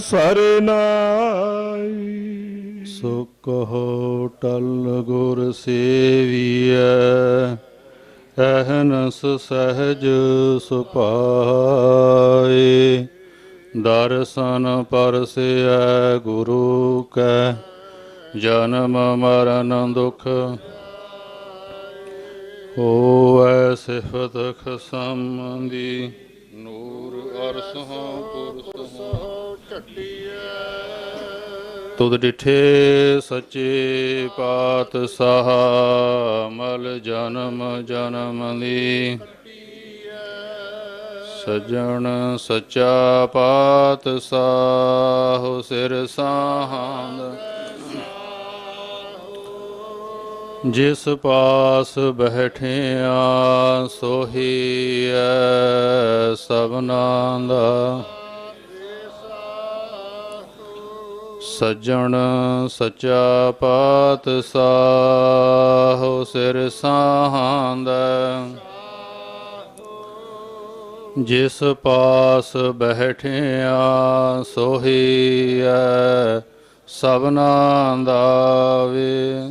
ਸਰਨਾਈ। ਸੋ ਕਹੋ ਟਲ ਗੁਰ ਸੇਵੀਐ, ਅਹਨਸ ਸਹਿਜ ਸੁਪਾਏ। ਦਰਸ਼ਨ ਪਰਸਿਐ ਗੁਰੂ ਕੈ, ਜਨਮ ਮਰਨ ਦੁਖ ਹੋਵੈ ਸਿਫਤ ਖਸਮ ਦੀ ਨੂਰ ਅਰਸਹਾਂ ਪੁਰਸਹਾਂ ਤੁਧ ਡਿਠੇ ਸੱਚੇ ਪਾਤਸ਼ਾਹ ਮਲ ਜਨਮ ਜਨਮ ਦੀ ਸਜਣ ਸੱਚਾ ਪਾਤਸ਼ਾਹ ਸਿਰ ਸਾਹੰਦ ਜਿਸ ਪਾਸ ਬੈਠਿਆ ਸੋਹੀ ਐ ਸਭਨਾਂ ਦਾ। ਸੱਜਣ ਸੱਚਾ ਪਾਤਸ਼ਾਹ ਸਿਰ ਸਾਹੰਦਾ। ਜਿਸ ਪਾਸ ਬੈਠਿਆ ਸੋਹੀ ਐ ਸਭਨਾਂ ਦਾ ਵੇ।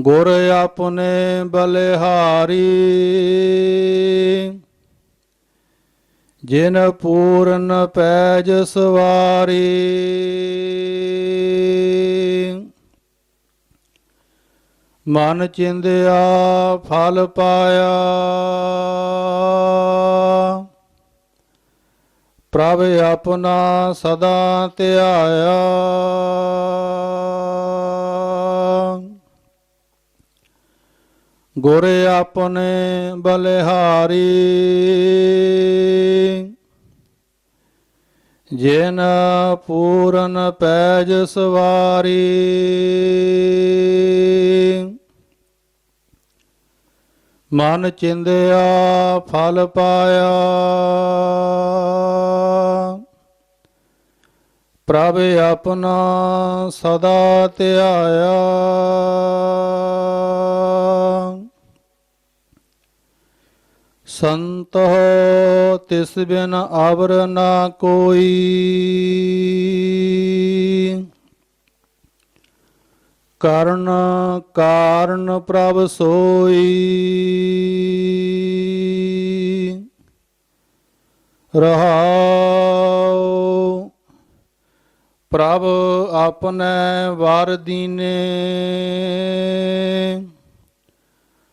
ਗੁਰ ਆਪਣੇ ਬਲਿਹਾਰੀ। ਜਿਨ ਪੂਰਨ ਪੈਜ ਸਵਾਰੀ। ਮਨ ਚਿੰਦਿਆ, ਫਲ ਪਾਇਆ। ਪ੍ਰਭ ਆਪਣਾ ਸਦਾ ਧਿਆਇਆ। ਗੁਰ ਆਪਣੇ ਬਲਿਹਾਰੀ। ਜਿਨ ਪੂਰਨ ਪੈਜ ਸਵਾਰੀ। ਮਨ ਚਿੰਦਿਆ ਫਲ ਪਾਇਆ। ਪ੍ਰਭ ਆਪਣਾ ਸਦਾ ਧਿਆਇਆ। ਸੰਤੋ ਤਿਸ ਬਿਨ ਆਵਰ ਨਾ ਕੋਈ। ਕਰਨ ਕਾਰਨ ਪ੍ਰਭ ਸੋਈ। ਰਹਾਉ ਪ੍ਰਭ ਆਪਣੇ ਵਾਰ ਦੀਨੇ।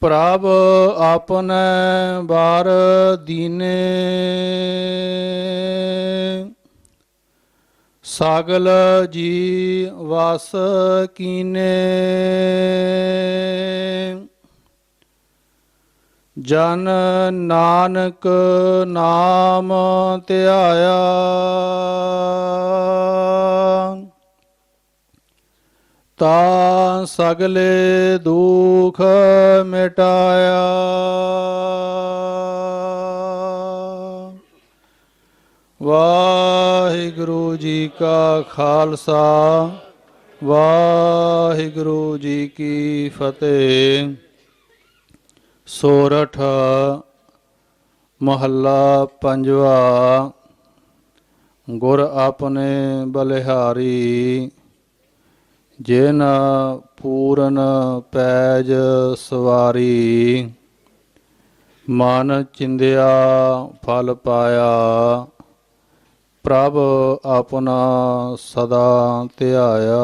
ਪ੍ਰਭ ਆਪਣੇ ਬਾਰ ਦੀਨੇ। ਸਾਗਲ ਜੀ ਵਸ ਕੀਨੇ। ਜਨ ਨਾਨਕ ਨਾਮ ਧਿਆਇਆ। ਤਾ ਸਗਲੇ ਦੁਖ ਮਿਟਾਇਆ। ਵਾਹਿਗੁਰੂ ਜੀ ਕਾ ਖਾਲਸਾ, ਵਾਹਿਗੁਰੂ ਜੀ ਕੀ ਫਤਿਹ। ਸੋਰਠ ਮਹੱਲਾ ਪੰਜਵਾ, ਗੁਰ ਆਪਣੇ ਬਲਿਹਾਰੀ। ਜਿਨ ਪੂਰਨ ਪੈਜ ਸਵਾਰੀ ਮਨ ਚਿੰਦਿਆ ਫਲ ਪਾਇਆ ਪ੍ਰਭ ਆਪਣਾ ਸਦਾ ਧਿਆਇਆ।